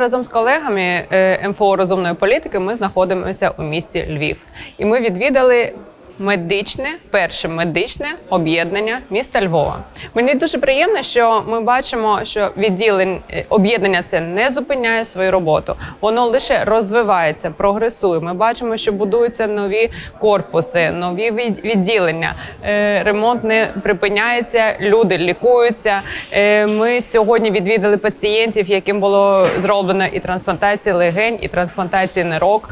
Разом з колегами е, МФО розумної політики ми знаходимося у місті Львів, і ми відвідали медичне, перше медичне об'єднання міста Львова. Мені дуже приємно, що ми бачимо, що відділень е, об'єднання це не зупиняє свою роботу, воно лише розвивається, прогресує. Ми бачимо, що будуються нові корпуси, нові відділення. Е, Ремонт не припиняється, люди лікуються. Е, Ми сьогодні відвідали пацієнтів, яким було зроблено і трансплантація легень, і трансплантація нирок.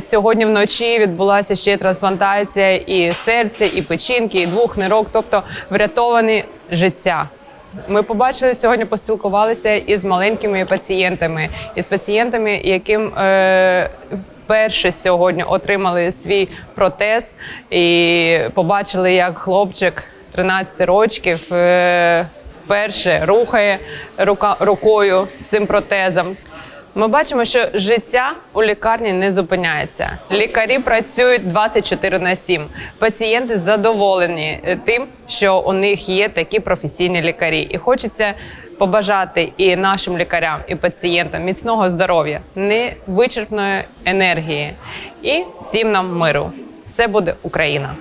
Сьогодні вночі відбулася ще трансплантація і серця, і печінки, і двох нирок, тобто врятовані життя. Ми побачили сьогодні, поспілкувалися із маленькими пацієнтами, із пацієнтами, яким е, вперше сьогодні отримали свій протез, і побачили, як хлопчик 13 років е, вперше рухає рука, рукою з цим протезом. Ми бачимо, що життя у лікарні не зупиняється. Лікарі працюють 24 на 7. Пацієнти задоволені е, тим, що у них є такі професійні лікарі, і хочеться побажати і нашим лікарям, і пацієнтам міцного здоров'я, невичерпної енергії і всім нам миру. Все буде Україна.